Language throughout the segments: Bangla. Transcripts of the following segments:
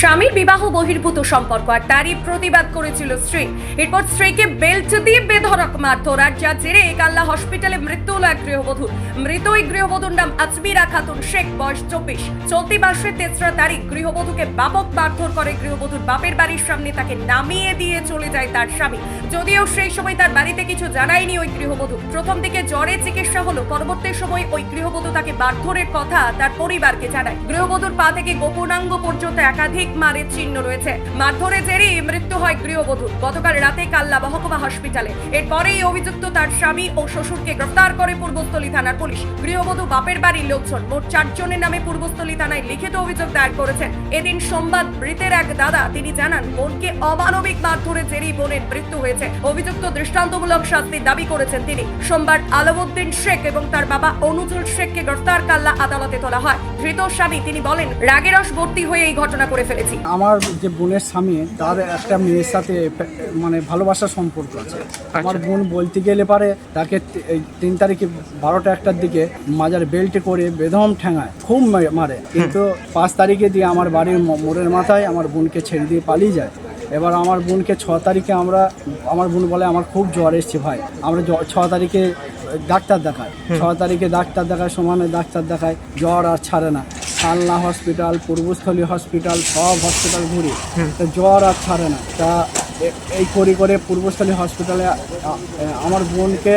স্বামীর বিবাহ বহির্ভূত সম্পর্ক, আর তারই প্রতিবাদ করেছিল স্ত্রী। এরপর স্ত্রীকে বেল্ট দিয়ে বেধরক মারধর, আর যা জেরে কাল্লা হসপিটালে মৃত্যু হলো এক গৃহবধূর মৃত ওই গৃহবধূর নাম আজমিরা খাতুন শেখ, বয়স চব্বিশ। চলতি মাসের তেসরা তারিখ গৃহবধূকে ব্যাপক মারধর করে গৃহবধূর বাপের বাড়ির সামনে তাকে নামিয়ে দিয়ে চলে যায় তার স্বামী। যদিও সেই সময় তার বাড়িতে কিছু জানায়নি ওই গৃহবধূ। প্রথম দিকে জ্বরে চিকিৎসা হলো, পরবর্তী সময় ওই গৃহবধূ তাকে মারধরের কথা তার পরিবারকে জানায়। গৃহবধূর পা থেকে গোপনাঙ্গ পর্যন্ত একাধিক মারের চিহ্ন রয়েছে। মারধরে জেরেই মৃত্যু হয় গৃহবধূর গতকাল রাতে কাল্লা মহকুমা হসপিটালে এরপরেই অভিযুক্ত তার স্বামী ও শ্বশুরকে গ্রেফতার করে পূর্বস্থলী থানার পুলিশ। গৃহবধূ বাপের বাড়ির লোকজন মোট চারজনের নামে পূর্বস্থলী থানায় লিখিত অভিযোগ দায়ের করেছেন। এদিন সোমবার মৃতের এক দাদা, তিনি জানান, বোনকে অমানবিক মারধরে জেরেই বোনের মৃত্যু হয়েছে। অভিযুক্ত দৃষ্টান্তমূলক শাস্তির দাবি করেছেন তিনি। সোমবার আলমউদ্দিন শেখ এবং তার বাবা অনুজুল শেখকে গ্রেফতার কাল্লা আদালতে তোলা হয়। ধৃত স্বামী, তিনি বলেন, রাগেরস ভর্তি হয়ে এই ঘটনা করে ফেলেছি আমার যে বোনের স্বামী তার একটা মেয়ের সাথে মানে ভালোবাসার সম্পর্ক আছে। আমার বোন বলতে গেলে পারে তাকে এই তিন তারিখে বারোটা একটার দিকে মাজার বেল্টে করে বেদম ঠেঙায় খুব মারে। কিন্তু পাঁচ তারিখে দিয়ে আমার বাড়ির মোড়ের মাথায় আমার বোনকে ছেড়ে দিয়ে পালিয়ে যায়। এবার আমার বোনকে ছ তারিখে আমরা আমার বোন বলে আমার খুব জ্বর এসছে ভাই। আমরা ছ তারিখে ডাক্তার দেখায়। ছ তারিখে ডাক্তার দেখায় সমানে ডাক্তার দেখায় জ্বর আর ছাড়ে না। কালনা হসপিটাল পূর্বস্থলী হসপিটাল সব হসপিটাল ঘুরি। জ্বর আর ছাড়ে না। তা এই করে করে পূর্বস্থলী হসপিটালে আমার বোনকে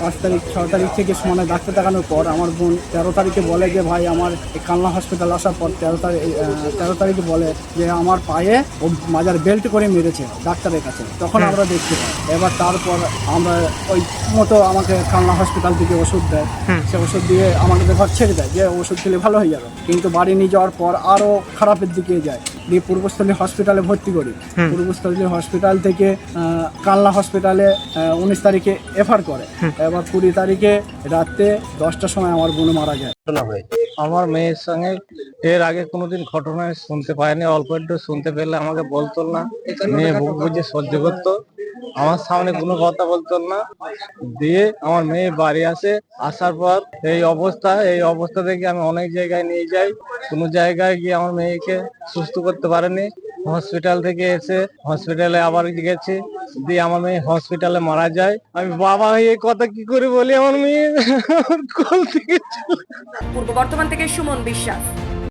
পাঁচ তারিখ ছ তারিখ থেকে সমানে ডাক্তার দেখানোর পর আমার বোন তেরো তারিখে বলে যে ভাই আমার কালনা হসপিটাল আসার পর তেরো তারিখ তেরো তারিখে বলে যে আমার পায়ে ও মাজার বেল্ট করে মেরেছে ডাক্তারের কাছে। তখন আমরা দেখতে পাই এবার তারপর আমরা ওই মতো আমাকে কালনা হসপিটাল থেকে ওষুধ দেয়। সে ওষুধ দিয়ে আমাকে ঘর ছেড়ে দেয় যে ওষুধ খেলে ভালো হয়ে যাবে। কিন্তু বাড়ি নিয়ে যাওয়ার পর আরও খারাপের দিকে যায়। দিয়ে পূর্বস্থলী হসপিটালে ভর্তি করি। পূর্বস্থলী হসপিটাল থেকে কাল্লা কালনা হসপিটালে উনিশ তারিখে এফার করে। এবার কুড়ি তারিখে রাতে দশটার সময় আমার বোন মারা যায় আমার মেয়ের সঙ্গে এর আগে কোনোদিন ঘটনায় শুনতে পায়নি অল্প একটু শুনতে পেলে আমাকে বলতো না। মেয়ে বুক বুঝে সহ্য করতো। আমার সামনে কোনো কথা বলতো না। দিয়ে আমার মেয়ে বাড়ি আসে। আসার পর এই অবস্থা এই অবস্থা থেকে আমি অনেক জায়গায় নিয়ে যাই। কোনো জায়গায় গিয়ে আমার মেয়েকে সুস্থ করতে পারেনি। হসপিটাল থেকে এসে হসপিটালে আবার গেছি। দিয়ে আমার মেয়ে হসপিটালে মারা যায়। আমি বাবা, এই কথা কি করে বলি আমার মেয়ে? পূর্ব বর্তমান থেকে সুমন বিশ্বাস।